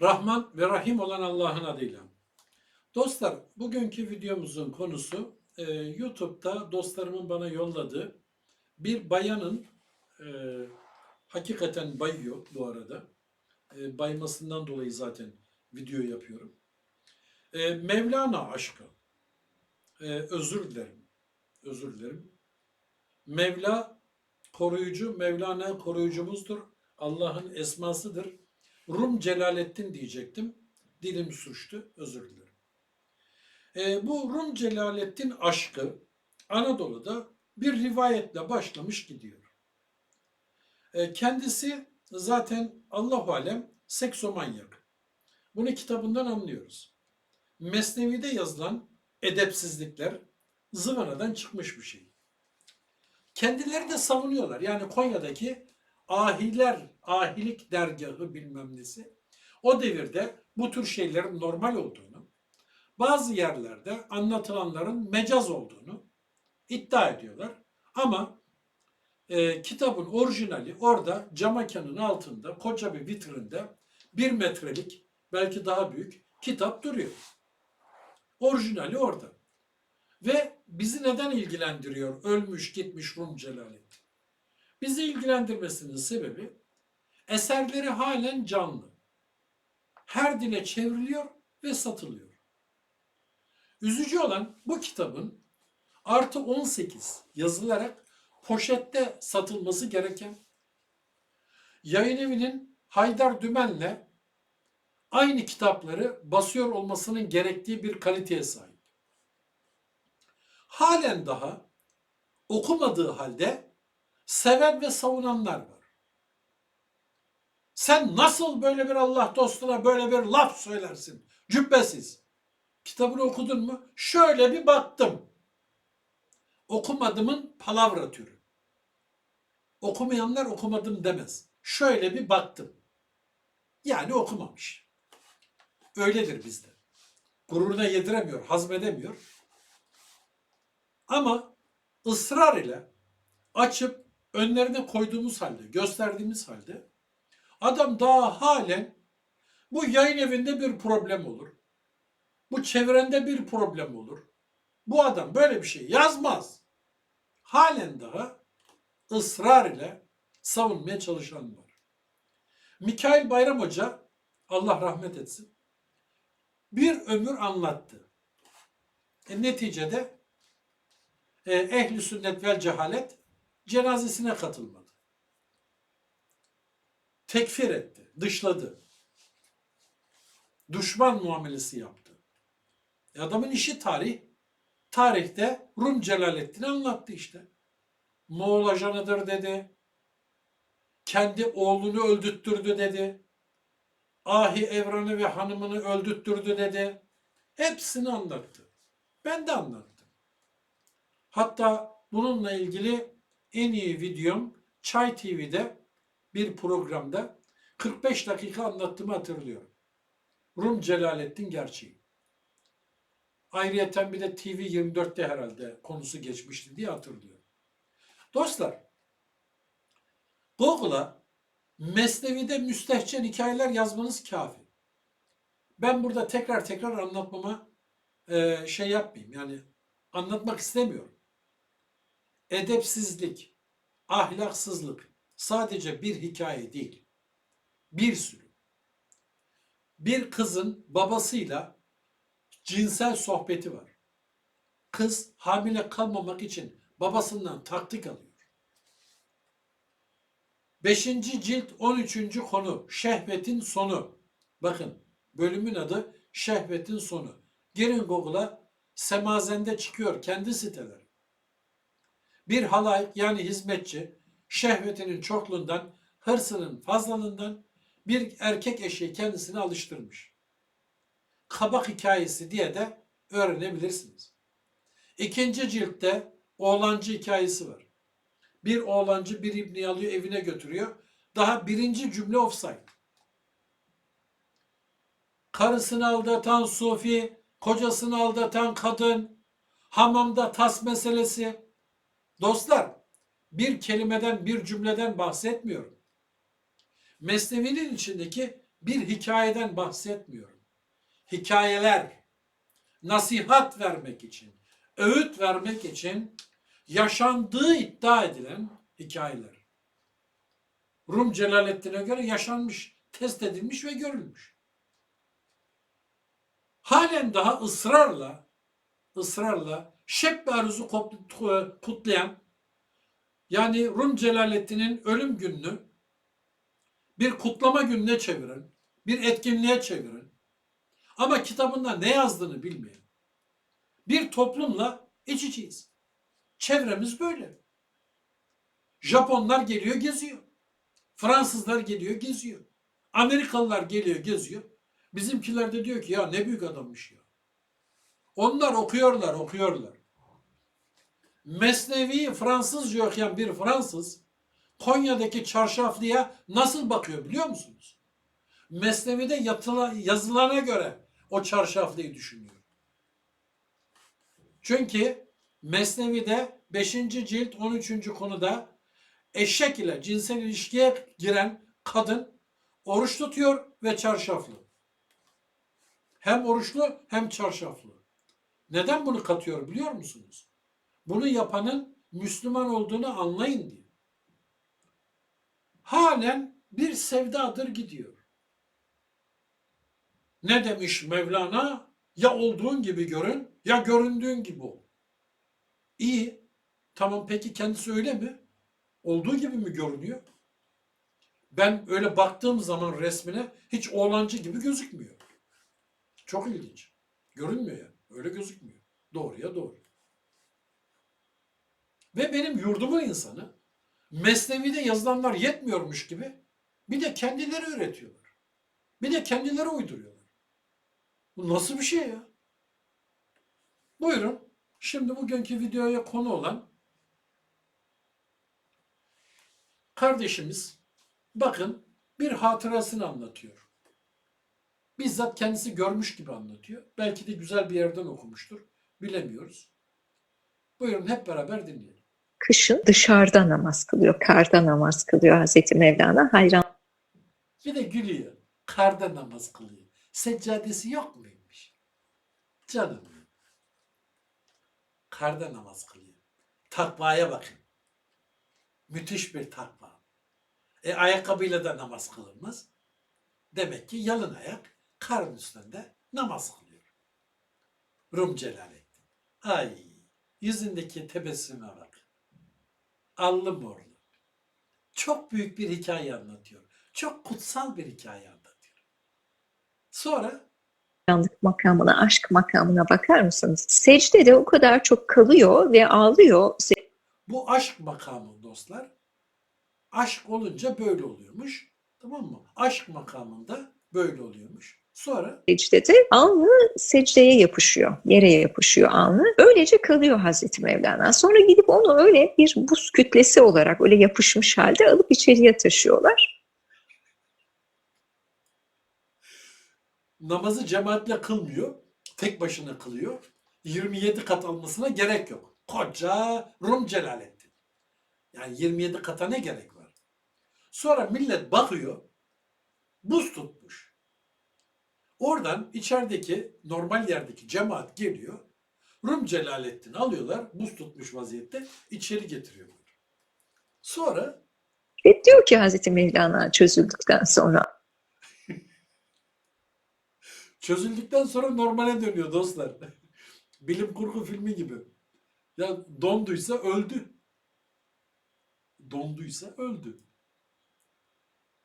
Rahman ve Rahim olan Allah'ın adıyla. Dostlar, bugünkü videomuzun konusu e, YouTube'da dostlarımın bana yolladığı bir bayanın e, hakikaten bayıyor bu arada. E, baymasından dolayı zaten video yapıyorum. E, Mevlana aşkı. E, özür dilerim. Özür dilerim. Mevla koruyucu, Mevlana koruyucumuzdur. Allah'ın esmasıdır. Rum Celalettin diyecektim. Dilim suçtu. Özür dilerim. E, bu Rum Celalettin aşkı Anadolu'da bir rivayetle başlamış gidiyor. E, kendisi zaten Allahu alem seksomanyak. Bunu kitabından anlıyoruz. Mesnevi'de yazılan edepsizlikler zıvanadan çıkmış bir şey. Kendileri de savunuyorlar. Yani Konya'daki ahiler, ahilik dergahı bilmem nesi. O devirde bu tür şeylerin normal olduğunu, bazı yerlerde anlatılanların mecaz olduğunu iddia ediyorlar. Ama e, kitabın orijinali orada cam mekanın altında koca bir vitrinde bir metrelik belki daha büyük kitap duruyor. Orijinali orada. Ve bizi neden ilgilendiriyor ölmüş gitmiş Rum Celalettin? Bizi ilgilendirmesinin sebebi eserleri halen canlı. Her dile çevriliyor ve satılıyor. Üzücü olan bu kitabın artı 18 yazılarak poşette satılması gereken yayın evinin Haydar Dümen'le aynı kitapları basıyor olmasının gerektiği bir kaliteye sahip. Halen daha okumadığı halde seven ve savunanlar var. Sen nasıl böyle bir Allah dostuna böyle bir laf söylersin? Cübbesiz. Kitabını okudun mu? Şöyle bir baktım. Okumadımın palavra türü. Okumayanlar okumadım demez. Şöyle bir baktım. Yani okumamış. Öyledir bizde. Gururuna yediremiyor, hazmedemiyor. Ama ısrar ile açıp önlerine koyduğumuz halde, gösterdiğimiz halde adam daha halen bu yayın evinde bir problem olur. Bu çevrende bir problem olur. Bu adam böyle bir şey yazmaz. Halen daha ısrar ile savunmaya çalışan var. Mikail Bayram Hoca Allah rahmet etsin. Bir ömür anlattı. E, neticede e, ehli sünnet vel cehalet cenazesine katılmadı. Tekfir etti, dışladı. Düşman muamelesi yaptı. E, adamın işi tarih. Tarihte Rum Celalettin'i anlattı işte. Moğol ajanıdır dedi. Kendi oğlunu öldürttürdü dedi. Ahi Evran'ı ve hanımını öldürttürdü dedi. Hepsini anlattı. Ben de anlattım. Hatta bununla ilgili en iyi videom Çay TV'de bir programda 45 dakika anlattığımı hatırlıyorum. Rum Celalettin gerçeği. Ayrıyeten bir de TV 24'te herhalde konusu geçmişti diye hatırlıyorum. Dostlar, Google'a Mesnevi'de müstehcen hikayeler yazmanız kafi. Ben burada tekrar tekrar anlatmama e, şey yapmayayım. Yani anlatmak istemiyorum. Edepsizlik, ahlaksızlık sadece bir hikaye değil. Bir sürü. Bir kızın babasıyla cinsel sohbeti var. Kız hamile kalmamak için babasından taktik alıyor. Beşinci cilt 13. konu şehvetin sonu. Bakın bölümün adı şehvetin sonu. Girin Google'a semazende çıkıyor kendi siteleri. Bir halayık yani hizmetçi şehvetinin çokluğundan, hırsının fazlalığından bir erkek eşeği kendisini alıştırmış. Kabak hikayesi diye de öğrenebilirsiniz. İkinci ciltte oğlancı hikayesi var. Bir oğlancı bir ibni alıyor evine götürüyor. Daha birinci cümle offside. Karısını aldatan sufi, kocasını aldatan kadın, hamamda tas meselesi. Dostlar, bir kelimeden, bir cümleden bahsetmiyorum. Mesnevi'nin içindeki bir hikayeden bahsetmiyorum. Hikayeler, nasihat vermek için, öğüt vermek için yaşandığı iddia edilen hikayeler. Rum Celaleddin'e göre yaşanmış, test edilmiş ve görülmüş. Halen daha ısrarla, ısrarla Şeb Aruz'u kutlayan, yani Rum Celaleddin'in ölüm gününü bir kutlama gününe çeviren, bir etkinliğe çeviren ama kitabında ne yazdığını bilmeyen bir toplumla iç içeyiz. Çevremiz böyle. Japonlar geliyor geziyor. Fransızlar geliyor geziyor. Amerikalılar geliyor geziyor. Bizimkiler de diyor ki ya ne büyük adammış ya. Onlar okuyorlar okuyorlar. Mesnevi Fransızca okuyan bir Fransız Konya'daki çarşaflıya nasıl bakıyor biliyor musunuz? Mesnevi'de yatıla, yazılana göre o çarşaflıyı düşünüyor. Çünkü Mesnevi'de 5. cilt 13. konuda eşek ile cinsel ilişkiye giren kadın oruç tutuyor ve çarşaflı. Hem oruçlu hem çarşaflı. Neden bunu katıyor biliyor musunuz? Bunu yapanın Müslüman olduğunu anlayın diye. Halen bir sevdadır gidiyor. Ne demiş Mevlana? Ya olduğun gibi görün ya göründüğün gibi ol. İyi. Tamam peki kendisi öyle mi? Olduğu gibi mi görünüyor? Ben öyle baktığım zaman resmine hiç oğlancı gibi gözükmüyor. Çok ilginç. Görünmüyor yani. Öyle gözükmüyor. Doğruya doğru. Ve benim yurdumun insanı Mesnevi'de yazılanlar yetmiyormuş gibi bir de kendileri üretiyorlar. Bir de kendileri uyduruyorlar. Bu nasıl bir şey ya? Buyurun. Şimdi bugünkü videoya konu olan kardeşimiz bakın bir hatırasını anlatıyor. Bizzat kendisi görmüş gibi anlatıyor. Belki de güzel bir yerden okumuştur. Bilemiyoruz. Buyurun hep beraber dinleyelim. Kışın dışarıda namaz kılıyor, karda namaz kılıyor Hazreti Mevlana. Hayran Bir de gülüyor. Karda namaz kılıyor. Seccadesi yok muymuş? Canım. Karda namaz kılıyor. Takvaya bakın. Müthiş bir takva. E ayakkabıyla da namaz kılınmaz. Demek ki yalın ayak karın üstünde namaz kılıyor. Rum Celalettin. Ay yüzündeki tebessüme bak. Allı morlu. Çok büyük bir hikaye anlatıyor. Çok kutsal bir hikaye anlatıyor. Sonra hayranlık makamına, aşk makamına bakar mısınız? Secdede o kadar çok kalıyor ve ağlıyor. bu aşk makamı dostlar. Aşk olunca böyle oluyormuş. Tamam mı? Aşk makamında böyle oluyormuş. Sonra Secdede alnı secdeye yapışıyor, yere yapışıyor alnı. Öylece kalıyor Hazreti Mevlana. Sonra gidip onu öyle bir buz kütlesi olarak öyle yapışmış halde alıp içeriye taşıyorlar. namazı cemaatle kılmıyor. Tek başına kılıyor. 27 kat almasına gerek yok. Koca Rum Celalettin. Yani 27 kata ne gerek var? Sonra millet bakıyor. Buz tutmuş. Oradan içerideki normal yerdeki cemaat geliyor. Rum Celalettin alıyorlar. Buz tutmuş vaziyette içeri getiriyorlar. Sonra Ve diyor ki Hazreti Mevlana çözüldükten sonra Çözüldükten sonra normale dönüyor dostlar. Bilim kurgu filmi gibi. Ya donduysa öldü. Donduysa öldü.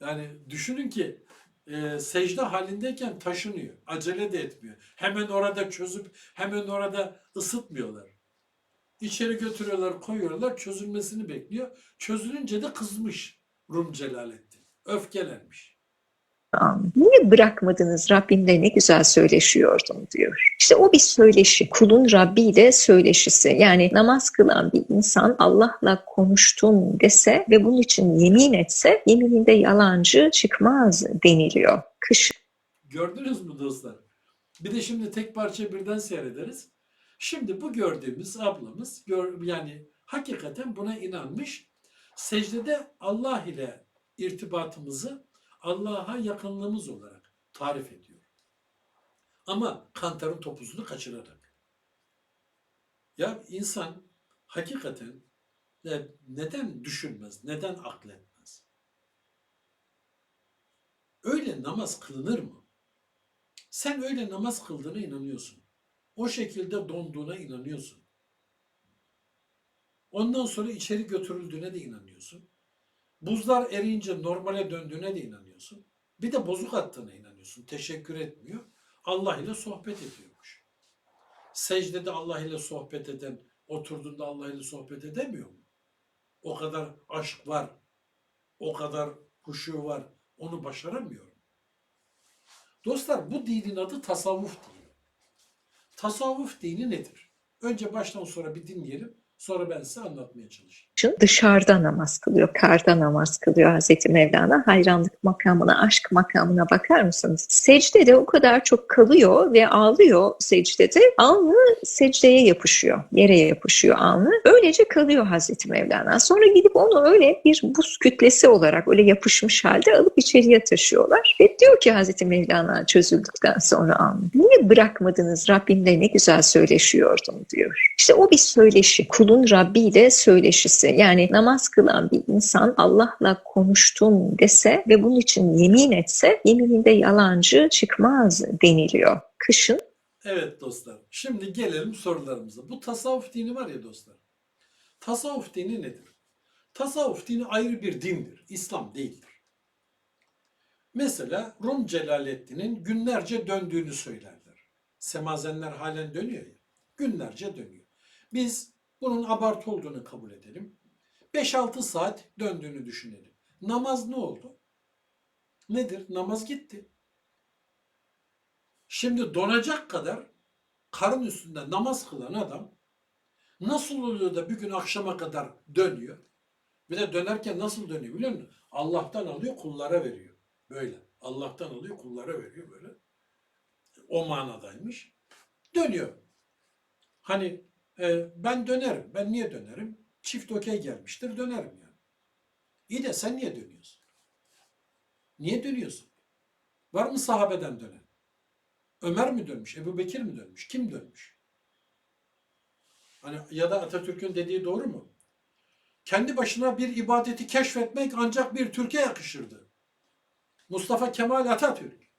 Yani düşünün ki e, secde halindeyken taşınıyor. Acele de etmiyor. Hemen orada çözüp hemen orada ısıtmıyorlar. İçeri götürüyorlar, koyuyorlar, çözülmesini bekliyor. Çözülünce de kızmış Rum Celalettin. Öfkelenmiş. Niye bırakmadınız Rabbimle ne güzel söyleşiyordum diyor. İşte o bir söyleşi. Kulun Rabbi ile söyleşisi. Yani namaz kılan bir insan Allah'la konuştum dese ve bunun için yemin etse yemininde yalancı çıkmaz deniliyor. Kış Gördünüz mü dostlar? Bir de şimdi tek parça birden seyrederiz. Şimdi bu gördüğümüz ablamız gör, yani hakikaten buna inanmış. Secdede Allah ile irtibatımızı Allah'a yakınlığımız olarak tarif ediyor. Ama kantarın topuzunu kaçırarak. Ya insan hakikaten de neden düşünmez, neden akletmez? Öyle namaz kılınır mı? Sen öyle namaz kıldığına inanıyorsun. O şekilde donduğuna inanıyorsun. Ondan sonra içeri götürüldüğüne de inanıyorsun. Buzlar eriyince normale döndüğüne de inanıyorsun. Bir de bozuk attığına inanıyorsun. Teşekkür etmiyor. Allah ile sohbet ediyormuş. Secdede Allah ile sohbet eden oturduğunda Allah ile sohbet edemiyor mu? O kadar aşk var. O kadar huşu var. Onu başaramıyor. Dostlar bu dinin adı tasavvuf dini. Tasavvuf dini nedir? Önce baştan sonra bir dinleyelim. Sonra ben size anlatmaya çalışayım. dışarıda namaz kılıyor, karda namaz kılıyor Hazreti Mevlana. Hayranlık makamına, aşk makamına bakar mısınız? Secdede o kadar çok kalıyor ve ağlıyor secdede. Alnı secdeye yapışıyor, yere yapışıyor alnı. Öylece kalıyor Hazreti Mevlana. Sonra gidip onu öyle bir buz kütlesi olarak öyle yapışmış halde alıp içeriye taşıyorlar. Ve diyor ki Hazreti Mevlana çözüldükten sonra alnı. Niye bırakmadınız Rabbimle ne güzel söyleşiyordum diyor. İşte o bir söyleşi. Kulun Rabbi ile söyleşisi. Yani namaz kılan bir insan Allah'la konuştum dese ve bunun için yemin etse yemininde yalancı çıkmaz deniliyor. Kışın Evet dostlar. Şimdi gelelim sorularımıza. Bu tasavvuf dini var ya dostlar. Tasavvuf dini nedir? Tasavvuf dini ayrı bir dindir. İslam değildir. Mesela Rum Celaleddin'in günlerce döndüğünü söylerler. Semazenler halen dönüyor ya. Günlerce dönüyor. Biz bunun abartı olduğunu kabul edelim. 5-6 saat döndüğünü düşünelim. Namaz ne oldu? Nedir? Namaz gitti. Şimdi donacak kadar karın üstünde namaz kılan adam nasıl oluyor da bir gün akşama kadar dönüyor? Bir de dönerken nasıl dönüyor biliyor musun? Allah'tan alıyor kullara veriyor. Böyle. Allah'tan alıyor kullara veriyor böyle. O manadaymış. Dönüyor. Hani e, ben dönerim. Ben niye dönerim? Çift okey gelmiştir dönerim yani. İyi de sen niye dönüyorsun? Niye dönüyorsun? Var mı sahabeden dönen? Ömer mi dönmüş? Ebu Bekir mi dönmüş? Kim dönmüş? Hani ya da Atatürk'ün dediği doğru mu? Kendi başına bir ibadeti keşfetmek ancak bir Türkiye yakışırdı. Mustafa Kemal Atatürk.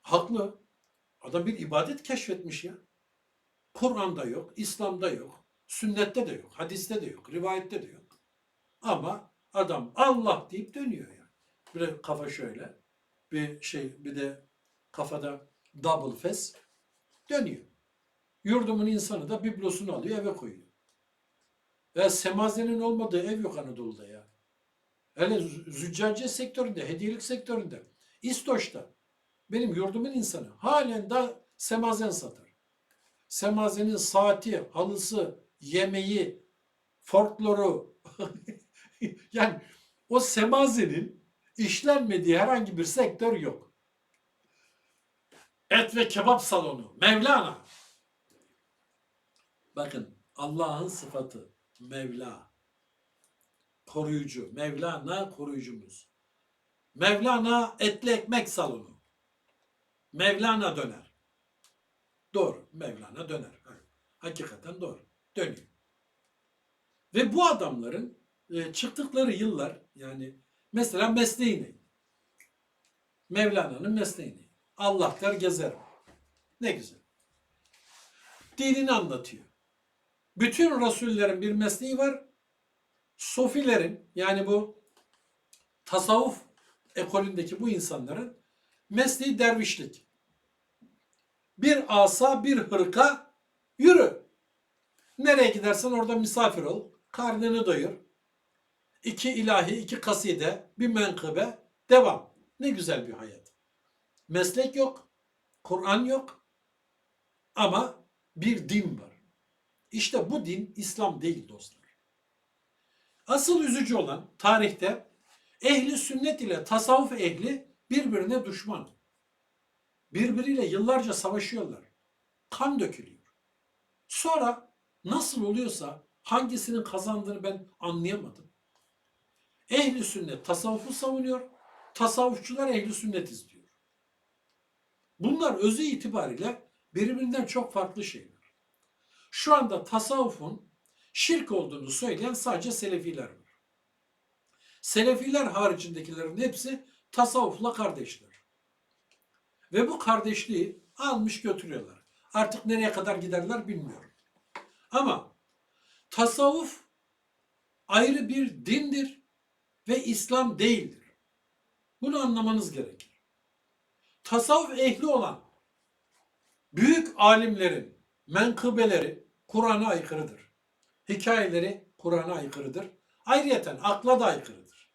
Haklı. Adam bir ibadet keşfetmiş ya. Kur'an'da yok, İslam'da yok, sünnette de yok, hadiste de yok, rivayette de yok. Ama adam Allah deyip dönüyor yani. Bir de kafa şöyle, bir şey, bir de kafada double fes dönüyor. Yurdumun insanı da biblosunu alıyor eve koyuyor. Ya semazenin olmadığı ev yok Anadolu'da ya. Hele zü- züccaciye sektöründe, hediyelik sektöründe, İstoç'ta benim yurdumun insanı halen da semazen satar. Semazenin saati, halısı, yemeği, folkloru yani o semazenin işlenmediği herhangi bir sektör yok. Et ve kebap salonu, Mevlana. Bakın Allah'ın sıfatı Mevla. Koruyucu. Mevlana koruyucumuz. Mevlana etli ekmek salonu. Mevlana döner. Doğru. Mevlana döner. Hakikaten doğru. Dönüyor. Ve bu adamların e, çıktıkları yıllar yani mesela mesleği ne? Mevlana'nın mesleği ne? Allah der gezer. Ne güzel. Dinini anlatıyor. Bütün rasullerin bir mesleği var. Sofilerin yani bu tasavvuf ekolündeki bu insanların mesleği dervişlik. Bir asa, bir hırka, yürü. Nereye gidersen orada misafir ol, karnını doyur. İki ilahi, iki kaside, bir menkıbe, devam. Ne güzel bir hayat. Meslek yok, Kur'an yok ama bir din var. İşte bu din İslam değil dostlar. Asıl üzücü olan tarihte ehli sünnet ile tasavvuf ehli birbirine düşman. Birbiriyle yıllarca savaşıyorlar. Kan dökülüyor. Sonra nasıl oluyorsa hangisinin kazandığını ben anlayamadım. Ehli sünnet tasavvufu savunuyor. tasavvufçular ehli sünnetiz diyor. Bunlar özü itibariyle birbirinden çok farklı şeyler. Şu anda tasavvufun şirk olduğunu söyleyen sadece Selefiler var. Selefiler haricindekilerin hepsi tasavvufla kardeşler. Ve bu kardeşliği almış götürüyorlar. Artık nereye kadar giderler bilmiyorum. Ama tasavvuf ayrı bir dindir ve İslam değildir. Bunu anlamanız gerekir. Tasavvuf ehli olan büyük alimlerin menkıbeleri Kur'an'a aykırıdır. Hikayeleri Kur'an'a aykırıdır. Ayrıyeten akla da aykırıdır.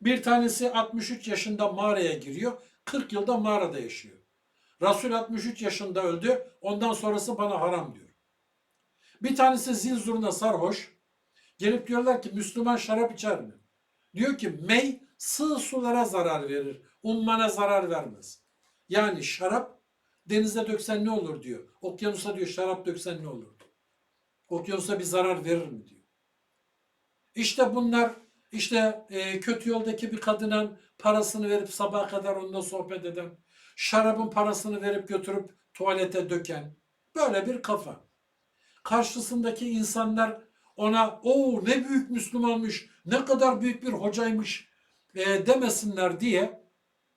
Bir tanesi 63 yaşında mağaraya giriyor, 40 yılda mağarada yaşıyor. Resul 63 yaşında öldü, ondan sonrası bana haram diyor. Bir tanesi zil zurna sarhoş, gelip diyorlar ki Müslüman şarap içer mi? Diyor ki mey sığ sulara zarar verir, ummana zarar vermez. Yani şarap denize döksen ne olur diyor. Okyanusa diyor şarap döksen ne olur? Okyanusa bir zarar verir mi diyor. İşte bunlar işte e, kötü yoldaki bir kadının parasını verip sabaha kadar onunla sohbet eden, şarabın parasını verip götürüp tuvalete döken böyle bir kafa. Karşısındaki insanlar ona o ne büyük Müslümanmış, ne kadar büyük bir hocaymış e, demesinler diye,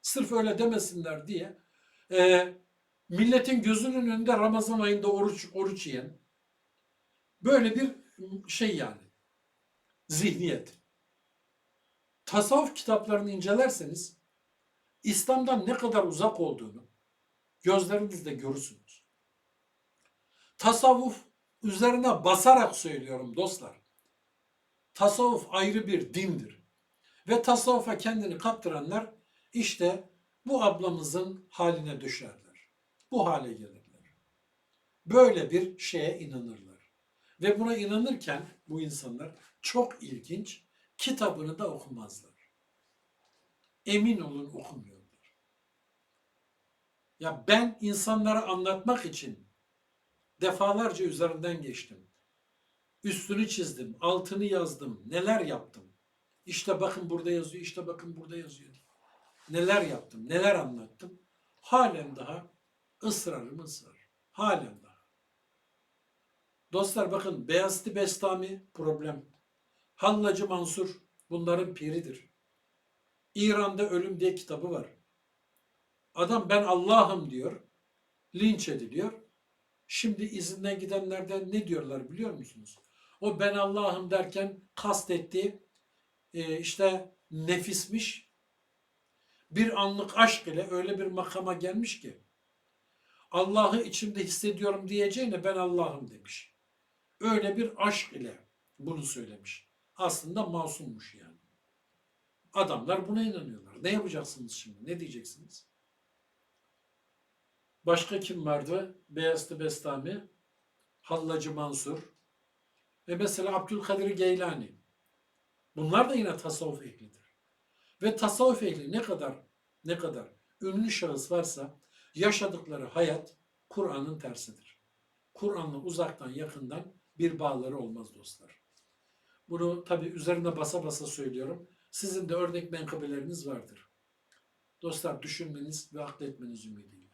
sırf öyle demesinler diye e, milletin gözünün önünde Ramazan ayında oruç oruç yiyen böyle bir şey yani zihniyet. Tasavvuf kitaplarını incelerseniz İslam'dan ne kadar uzak olduğunu gözlerinizle görürsünüz. Tasavvuf üzerine basarak söylüyorum dostlar. Tasavvuf ayrı bir dindir. Ve tasavvufa kendini kaptıranlar işte bu ablamızın haline düşerler. Bu hale gelirler. Böyle bir şeye inanırlar. Ve buna inanırken bu insanlar çok ilginç kitabını da okumazlar. Emin olun okumuyorlar. Ya ben insanlara anlatmak için defalarca üzerinden geçtim. Üstünü çizdim, altını yazdım, neler yaptım. İşte bakın burada yazıyor, işte bakın burada yazıyor. Neler yaptım, neler anlattım. Halen daha ısrarım ısrar. Halen daha. Dostlar bakın Beyazıt Bestami problem. Hallacı Mansur bunların piridir. İran'da Ölüm diye kitabı var. Adam ben Allah'ım diyor. Linç ediliyor. Şimdi izinden gidenlerden ne diyorlar biliyor musunuz? O ben Allah'ım derken kastettiği e, işte nefismiş. Bir anlık aşk ile öyle bir makama gelmiş ki Allah'ı içimde hissediyorum diyeceğine ben Allah'ım demiş. Öyle bir aşk ile bunu söylemiş. Aslında masummuş yani. Adamlar buna inanıyorlar. Ne yapacaksınız şimdi? Ne diyeceksiniz? Başka kim vardı? Beyazıt Bestami, Hallacı Mansur ve mesela Abdülkadir Geylani. Bunlar da yine tasavvuf ehlidir. Ve tasavvuf ehli ne kadar ne kadar ünlü şahıs varsa yaşadıkları hayat Kur'an'ın tersidir. Kur'an'la uzaktan yakından bir bağları olmaz dostlar. Bunu tabi üzerine basa basa söylüyorum. Sizin de örnek menkıbeleriniz vardır. Dostlar düşünmeniz ve akletmeniz ümidiyle.